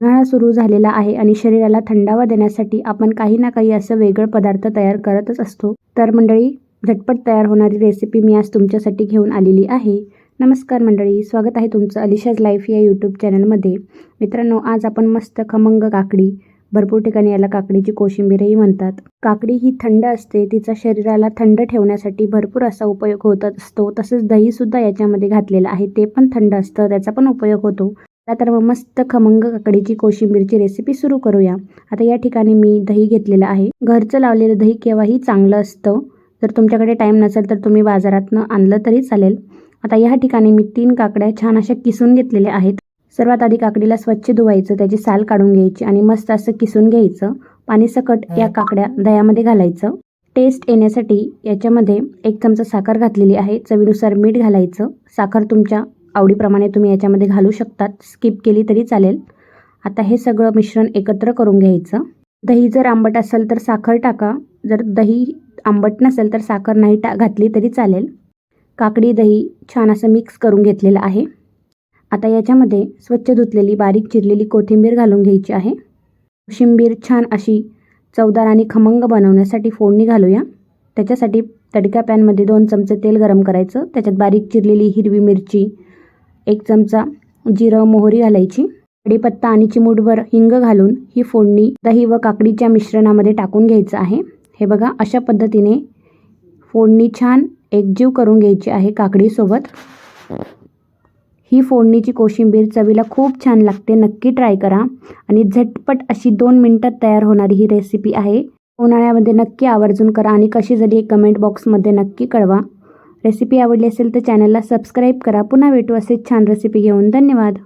उन्हाळा सुरू झालेला आहे आणि शरीराला थंडावा देण्यासाठी आपण काही ना काही असं वेगळं पदार्थ तयार करतच असतो. तर मंडळी झटपट तयार होणारी रेसिपी मी आज तुमच्यासाठी घेऊन आलेली आहे. नमस्कार मंडळी स्वागत आहे तुमचं अलिशाज लाईफ या यूट्यूब चॅनलमध्ये मित्रांनो आज आपण मस्त खमंग काकडी भरपूर ठिकाणी याला काकडीची कोशिंबीरही म्हणतात. काकडी ही थंड असते तिचा शरीराला थंड ठेवण्यासाठी भरपूर असा उपयोग होत असतो. तसंच दहीसुद्धा याच्यामध्ये घातलेलं आहे ते पण थंड असतं त्याचा पण उपयोग होतो. चला तर मग मस्त खमंग काकडीची कोशिंबीरची रेसिपी सुरू करूया. आता या ठिकाणी मी दही घेतलेलं आहे. घरचं लावलेलं दही केव्हाही चांगलं असतं. जर तुमच्याकडे टाईम नसेल तर तुम्ही बाजारातनं आणलं तरी चालेल. आता या ठिकाणी मी तीन काकड्या छान अशा किसून घेतलेल्या आहेत. सर्वात आधी काकडीला स्वच्छ धुवायचं त्याची साल काढून घ्यायची आणि मस्त असं किसून घ्यायचं. पाणी सकट या काकड्या दह्यामध्ये घालायचं. टेस्ट येण्यासाठी याच्यामध्ये एक चमचा साखर घातलेली आहे. चवीनुसार मीठ घालायचं. साखर तुमच्या आवडीप्रमाणे तुम्ही याच्यामध्ये घालू शकतात. स्किप केली तरी चालेल. आता हे सगळं मिश्रण एकत्र करून घ्यायचं. दही जर आंबट असेल तर साखर टाका. जर दही आंबट नसेल तर साखर नाही टा घातली तरी चालेल. काकडी दही छान असं मिक्स करून घेतलेलं आहे. आता याच्यामध्ये स्वच्छ धुतलेली बारीक चिरलेली कोथिंबीर घालून घ्यायची आहे. कोशिंबीर छान अशी चवदार आणि खमंग बनवण्यासाठी फोडणी घालूया. त्याच्यासाठी तडका पॅनमध्ये दोन चमचे तेल गरम करायचं. त्याच्यात बारीक चिरलेली हिरवी मिरची एक चमचा जिरं मोहरी घालायची कढीपत्ता आणि चिमूटभर हिंग घालून ही फोडणी दही व काकडीच्या मिश्रणामध्ये टाकून घ्यायचं आहे. हे बघा अशा पद्धतीने फोडणी छान एकजीव करून घ्यायची आहे काकडीसोबत. ही फोडणीची कोशिंबीर चवीला खूप छान लागते नक्की ट्राय करा. आणि झटपट अशी दोन मिनटात तयार होणारी ही रेसिपी आहे. उन्हाळ्यामध्ये नक्की आवर्जून करा आणि कशी झाली कमेंट बॉक्समध्ये नक्की कळवा. रेसिपी आवडली असेल तर चॅनलला सबस्क्राईब करा. पुन्हा भेटू असेच छान रेसिपी घेऊन. धन्यवाद.